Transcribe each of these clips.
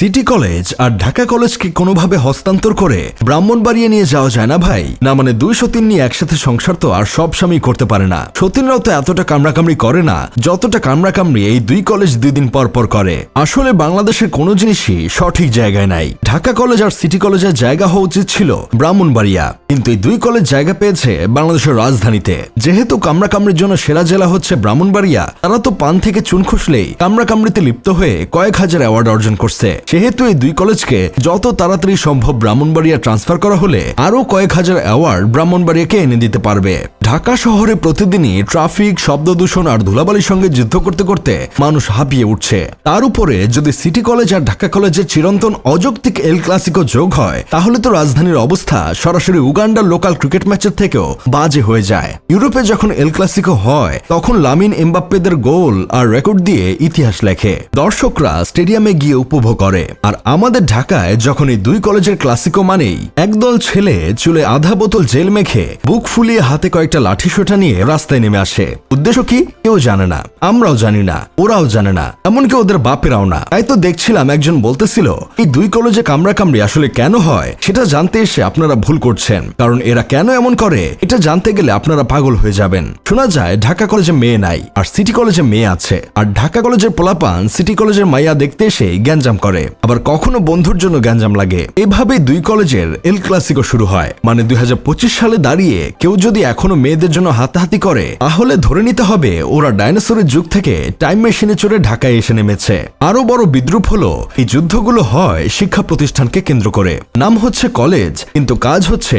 City college আর ঢাকা কলেজকে কোনোভাবে হস্তান্তর করে? ব্রাহ্মণবাড়িয়ে নিয়ে যাওয়া যায় না ভাই। না মানে দুই সতীন নিয়ে একসাথে সংসার তো আর সব স্বামী করতে পারে না। সতীনরাও তো এতটা কামড়াকামড়ি করে না, যতটা কামড়াকামড়ি এই দুই কলেজ দুই দিন পর পর করে। আসলে বাংলাদেশের কোনো জিনিসই সঠিক জায়গায় নাই। ঢাকা কলেজ আর সিটি কলেজের জায়গা হওয়া উচিত ছিল ব্রাহ্মণবাড়িয়া। কিন্তু এই দুই কলেজ জায়গা পেয়েছে বাংলাদেশের রাজধানীতে। যেহেতু কামড়াকামড়ির জন্য সেরা জেলা হচ্ছে ব্রাহ্মণবাড়িয়া, তারা তো পান থেকে চুন খুসলেই কামড়াকামড়িতে লিপ্ত হয়ে কয়েক হাজার অ্যাওয়ার্ড অর্জন করছে। সেহেতু এই দুই কলেজকে যত তাড়াতাড়ি সম্ভব ব্রাহ্মণবাড়িয়া ট্রান্সফার করা হলে আরও কয়েক হাজার অ্যাওয়ার্ড ব্রাহ্মণবাড়িয়াকে এনে দিতে পারবে। ঢাকা শহরে প্রতিদিনই ট্রাফিক শব্দ দূষণ আর ধুলাবালির সঙ্গে যুদ্ধ করতে করতে মানুষ হাঁপিয়ে উঠছে। তার উপরে যদি সিটি কলেজ আর ঢাকা কলেজের চিরন্তন অযৌক্তিক এল ক্লাসিকো যোগ হয়, তাহলে তো রাজধানীর অবস্থা সরাসরি উগান্ডার লোকাল ক্রিকেট ম্যাচের থেকেও বাজে হয়ে যায়। ইউরোপে যখন এল ক্লাসিকো হয়, তখন লামিন এমবাপ্পেদের গোল আর রেকর্ড দিয়ে ইতিহাস লেখে। দর্শকরা স্টেডিয়ামে গিয়ে উপভোগ করে। আর আমাদের ঢাকায় যখন এই দুই কলেজের ক্লাসিকো মানেই, একদল ছেলে চুলে আধা বোতল জেল মেখে বুক ফুলিয়ে হাতে কয়েকটা লাঠি সোটা নিয়ে রাস্তায় নেমে আসে। উদ্দেশ্য কি? কেউ জানে না। আমরাও জানি না। ওরাও জানে না। এমনকি ওদের বাপেরাও না। তাই তো দেখছিলাম একজন বলতেছিল, এই দুই কলেজে কামড়া কামড়ি আসলে কেন হয়? সেটা জানতে এসে আপনারা ভুল করছেন। কারণ এরা কেন এমন করে, এটা জানতে গেলে আপনারা পাগল হয়ে যাবেন। শোনা যায়, ঢাকা কলেজে মেয়ে নাই, আর সিটি কলেজে মেয়ে আছে। আর ঢাকা কলেজের পোলাপান সিটি কলেজের মাইয়া দেখতে এসে গ্যাঞ্জাম করে। আবার কখনো বন্ধুর জন্য গ্যাঞ্জাম লাগে। এভাবে দুই কলেজের এল ক্লাসিকো শুরু হয়। মানে দুই হাজার পঁচিশ সালে দাঁড়িয়ে কেউ যদি এখনও মেয়েদের জন্য হাতাহাতি করে, তাহলে ধরে নিতে হবে ওরা ডাইনোসরের যুগ থেকে টাইম মেশিনে চড়ে ঢাকায় এসে নেমেছে। আরও বড় বিদ্রুপ হলো, এই যুদ্ধগুলো হয় শিক্ষা প্রতিষ্ঠানকে কেন্দ্র করে। নাম হচ্ছে কলেজ, কিন্তু কাজ হচ্ছে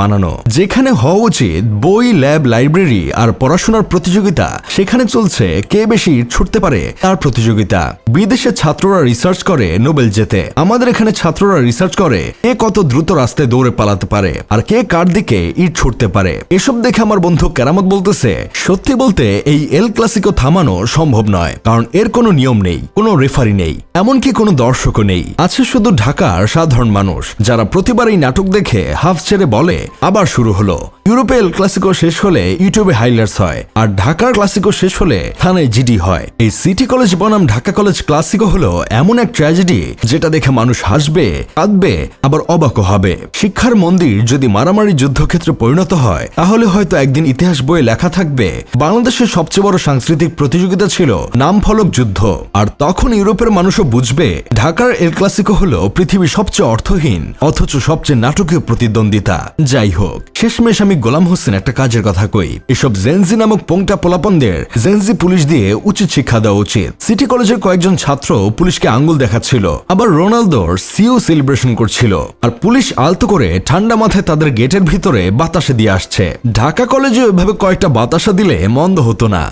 বানানো। যেখানে হওয়া উচিত বই, ল্যাব, লাইব্রেরি আর পড়াশোনার প্রতিযোগিতা। সেখানে চলছে কে বেশি ছুটতে পারে তার প্রতিযোগিতা। বিদেশে ছাত্ররা রিসার্চ করে নোবেল জেতে। আমাদের এখানে ছাত্ররা রিসার্চ করে কে কত দ্রুত রাস্তায় দৌড়ে পালাতে পারে আর কে কার দিকে ইট ছুটতে পারে। এসব দেখে আমার বন্ধু কেরামত বলতেছে, সত্যি বলতে এই এল ক্লাসিকো থামানো সম্ভব নয়, কারণ এর কোনো নিয়ম নেই, কোনো রেফারি নেই, এমনকি কোনো দর্শকও নেই। আছে শুধু ঢাকার সাধারণ মানুষ, যারা প্রতিবার এই নাটক দেখে হাফ ছেড়ে বলে আবার শুরু হলো। ইউরোপে এল ক্লাসিকো শেষ হলে ইউটিউবে হাইলাইটস হয়, আর ঢাকার ক্লাসিকো শেষ হলে থানায় জিডি হয়। এই সিটি কলেজ বনাম ঢাকা কলেজ ক্লাসিকো হলো এমন এক ট্র্যাজেডি যেটা দেখে মানুষ হাসবে, কাঁদবে, আবার অবাকও হবে। শিক্ষার মন্দির যদি মারামারি যুদ্ধক্ষেত্রে পরিণত হয়, তাহলে হয়তো একদিন ইতিহাস বইয়ে লেখা থাকবে, বাংলাদেশের সবচেয়ে বড় সাংস্কৃতিক প্রতিযোগিতা ছিল নাম ফলক যুদ্ধ। আর তখন ইউরোপের মানুষও বুঝবে, ঢাকার এল ক্লাসিকো হলো পৃথিবীর সবচেয়ে অর্থহীন, অথচ সবচেয়ে নাটকীয় প্রতিদ্বন্দ্বিতা। যাই হোক শেষমেশ আমি গোলাম হোসেন একটা কাজের কথা কই। এসব জেনজি নামক পোংটা পোলাপনদের জেনজি পুলিশ দিয়ে উচিত শিক্ষা দেওয়া উচিত। সিটি কলেজের কয়েকজন ছাত্র পুলিশকে আঙ্গুল দেখাচ্ছিল, আবার রোনালদোর সিও সেলিব্রেশন করছিল, আর পুলিশ আলতো করে ঠান্ডা মাথায় তাদের গেটের ভিতরে বাতাসে দিয়ে আসছে। ঢাকা কলেজে ওইভাবে কয়েকটা বাতাসা দিলে মন্দ হতো না।